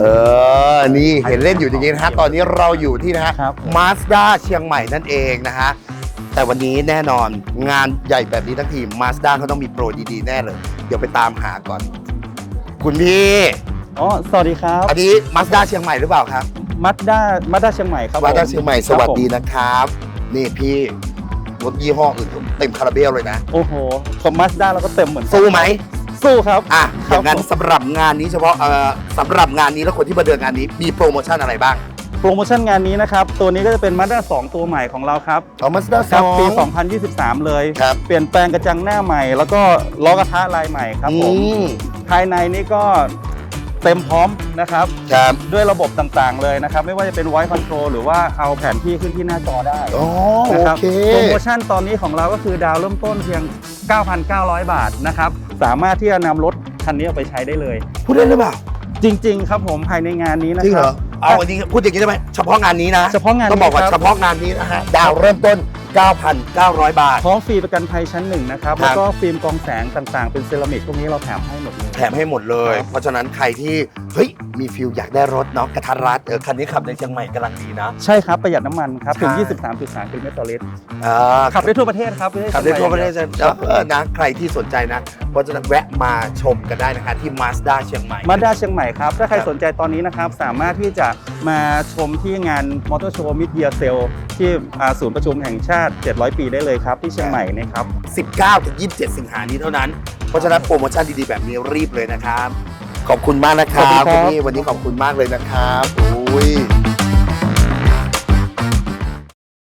ออ นี่เห็นเล่นอยู่อย่างนี้นะฮะ ตอนนี้เราอยู่ที่นะฮะครับมาสด้าเชียงใหม่นั่นเองนะฮะ แต่วันนี้แน่นอนงานใหญ่แบบนี้ทั้งทีมาสด้าเขาต้องมีโปรดีๆ แน่เลย เดี๋ยวไปตามหาก่อน คุณพี่ อ๋อ สวัสดีครับ อันนี้มาสด้าเชียงใหม่หรือเปล่าครับมัดด้ามัดด้าเชียงใหม่ครับมาสด้าเชียงใหม่ สวัสดีครับนะครับ นี่พี่รถยี่ห้ออื่นผมเต็มคาราเบลเลยนะผมโอ้โหของมัดด้าเราก็เต็มเหมือนกันสู้ไหม สู้ครับอะคอรับย่างนั้นผมสำหรับงานนี้เฉพาะเอ่อสำหรับงานนี้แล้วคนที่มาเดินงานนี้มีโปรโมชั่นอะไรบ้าง โปรโมชั่นงานนี้นะครับ ตัวนี้ก็จะเป็นมัดด้า2ตัวใหม่ของเราครับเอามาสด้าครับปี2023 เลย ครับ เปลี่ยนแปลงกระจังหน้าใหม่ แล้วก็ล้อกระทะลายใหม่ครับผมอืมภายในนี้ก็เต็มพร้อมนะครับ ครับด้วยระบบต่างๆเลยนะครับ ไม่ว่าจะเป็น voice control หรือว่าเอาแผนที่ขึ้นที่หน้าจอได้อ๋อนะโอครับเค โปรโมชั่นตอนนี้ของเราก็คือดาวเริ่มต้นเพียง 9,900 บาทนะครับ สามารถที่จะนำรถคันนี้เอาไปใช้ได้เลย พูดเล่นหรือเปล่าจริง ๆ ครับผมภายในงานนี้นะจริงคเหรรัอ บ เอาอันนี้พูดอย่างนี้ได้ไหมเฉพาะงานนี้นะเฉพาะงานนี้ต้องบอกว่าครับ เฉพาะงานนี้นะฮะดาวเริ่มต้น 9,900 บาท พร้อมฟรีประกันภัยชั้นหนึ่งนะครับ ครับ แล้วก็ฟิล์มกรองแสงต่างๆ เป็นเซรามิกพวกนี้เราแถมให้หมดเลย แถมให้หมดเลย ครับ เพราะฉะนั้นใครที่เฮ้ยมีฟิลอยากได้รถเนาะกระทัดรัดเออคันนี้ขับในเชียงใหม่กำลังดีนะ ใช่ครับ ประหยัดน้ำมันครับ ถึง ใช่ 23.3กิโลเมตรต่อลิตรอ่า ขับได้ทั่วประเทศครับม่ใช่ขับได้ทั่วประเทศชียงจะเออนะใครที่สนใจนะเพราะฉะนั้นแวะมาชมกันได้นะคะที่มาสด้าเชียงใหม่ มาด้าเชียงใหม่ครับ ถ้าใครครับ สนใจตอนนี้นะครับ สามารถที่จะมาชมที่งานมอเตอร์โชว์มิดเยียเซลที่อ่าศูนย์ประชุมแห่งชาติ700 ปีได้เลยครับที่เชียงใหม่นะครับ 19ถึง27 สิงหานี้เท่านั้น เพราะฉะนั้นโปรโมชั่นดีๆ แบบนี้รีบเลยนะครับ ขอบคุณมากนะครับขอบคุณครับคุณพี่วันนี้ขอบคุณมากเลยนะครับอุ้ย